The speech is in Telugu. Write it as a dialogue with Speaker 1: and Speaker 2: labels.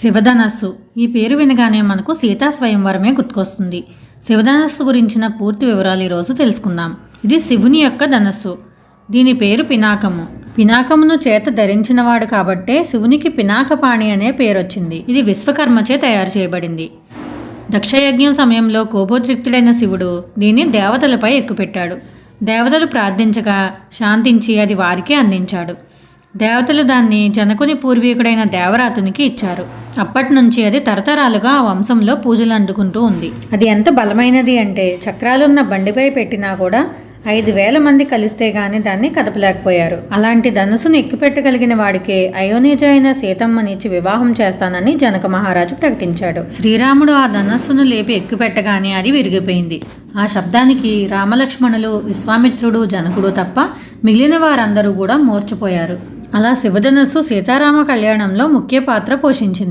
Speaker 1: శివధనస్సు. ఈ పేరు వినగానే మనకు సీతా స్వయంవరమే గుర్తుకొస్తుంది. శివధనస్సు గురించిన పూర్తి వివరాలు ఈరోజు తెలుసుకుందాం. ఇది శివుని యొక్క ధనస్సు. దీని పేరు పినాకము. పినాకమును చేత ధరించినవాడు కాబట్టే శివునికి పినాకపాణి అనే పేరు వచ్చింది. ఇది విశ్వకర్మచే తయారు చేయబడింది. దక్షయజ్ఞం సమయంలో కోపోద్రిక్తుడైన శివుడు దీన్ని దేవతలపై ఎక్కుపెట్టాడు. దేవతలు ప్రార్థించగా శాంతించి అది వారికే అందించాడు. దేవతలు దాన్ని జనకుని పూర్వీకుడైన దేవరాతునికి ఇచ్చారు. అప్పటి నుంచి అది తరతరాలుగా ఆ వంశంలో పూజలు అందుకుంటూ ఉంది. అది ఎంత బలమైనది అంటే చక్రాలున్న బండిపై పెట్టినా కూడా ఐదు వేల మంది కలిస్తే గాని దాన్ని కదపలేకపోయారు. అలాంటి ధనుసును ఎక్కుపెట్టగలిగిన వాడికే అయోనిజ అయిన సీతమ్మనిచ్చి వివాహం చేస్తానని జనక మహారాజు ప్రకటించాడు. శ్రీరాముడు ఆ ధనస్సును లేపి ఎక్కుపెట్టగానే అది విరిగిపోయింది. ఆ శబ్దానికి రామలక్ష్మణులు విశ్వామిత్రుడు జనకుడు తప్ప మిగిలిన వారందరూ కూడా మూర్చిపోయారు అలా శివధనస్సు సీతారామ కళ్యాణంలో ముఖ్య పాత్ర పోషించింది.